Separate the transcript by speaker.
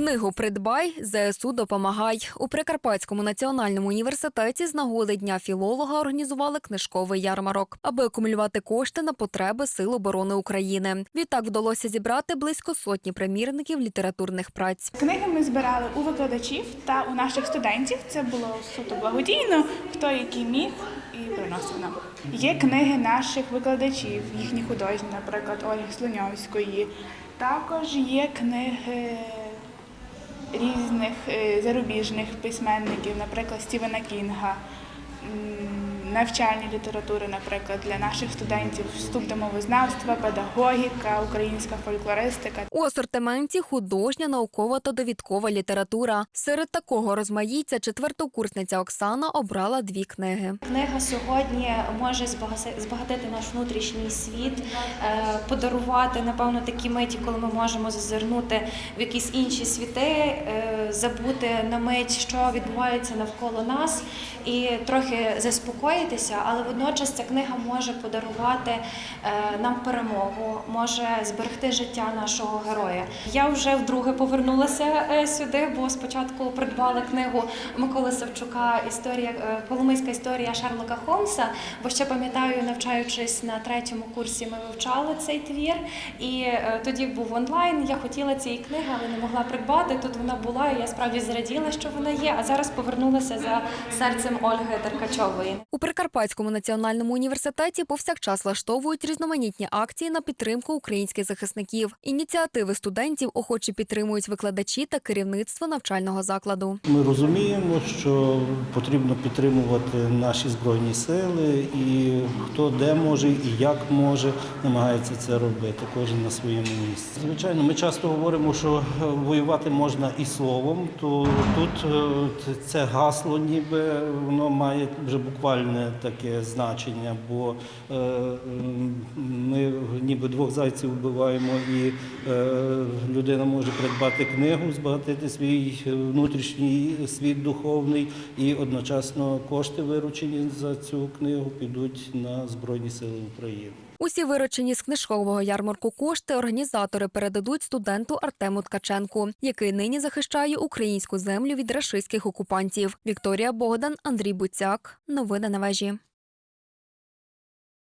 Speaker 1: Книгу Придбай ЗСУ допомагай у Прикарпатському національному університеті з нагоди дня філолога організували книжковий ярмарок, аби акумулювати кошти на потреби Сил оборони України. Відтак вдалося зібрати близько сотні примірників літературних праць.
Speaker 2: Книги ми збирали у викладачів та у наших студентів. Це було суто благодійно, хто який міг і приносив нам. Є книги наших викладачів, їхні художні, наприклад, Ольги Слоньовської. Також є книги різних е, зарубіжних письменників, наприклад, Стівена Кінга. Навчальні літератури, наприклад, для наших студентів вступ до мовознавства, педагогіка, українська фольклористика
Speaker 1: У асортименті художня, наукова та довідкова література. Серед такого розмаїття четвертокурсниця Оксана обрала дві книги.
Speaker 3: Книга сьогодні може збагатити наш внутрішній світ, е, подарувати напевно такі миті, коли ми можемо зазирнути в якісь інші світи, е, забути на мить, що відбувається навколо нас, і трохи заспокоїтися. Але водночас ця книга може подарувати е, нам перемогу, може зберегти життя нашого героя. Я вже вдруге повернулася е, сюди, бо спочатку придбала книгу Миколи Савчука Історія е, Коломийська історія Шерлока Холмса. Бо ще пам'ятаю, навчаючись на третьому курсі, ми вивчали цей твір, і тоді був онлайн. Я хотіла цієї книги, але не могла придбати. Тут вона була, і я справді зраділа, що вона є. А зараз повернулася за серцем Ольги Деркачової.
Speaker 1: Прикарпатському національному університеті повсякчас влаштовують різноманітні акції на підтримку українських захисників. Ініціативи студентів охоче підтримують викладачі та керівництво навчального закладу.
Speaker 4: Ми розуміємо, що потрібно підтримувати наші збройні сили, і хто де може і як може, намагається це робити, кожен на своєму місці. Звичайно, ми часто говоримо, що е, воювати можна і словом, то тут е, це гасло, ніби воно має вже буквальне таке значення, бо е, ми ніби двох зайців вбиваємо, і е, людина може придбати книгу, збагатити свій внутрішній світ духовний, і одночасно кошти, виручені за цю книгу, підуть на Збройні Сили України.
Speaker 1: Усі виручені з книжкового ярмарку кошти організатори передадуть студенту Артему Ткаченку, який нині захищає українську землю від рашистських окупантів. Вікторія Богдан, Андрій Буцяк. Новини на вежі.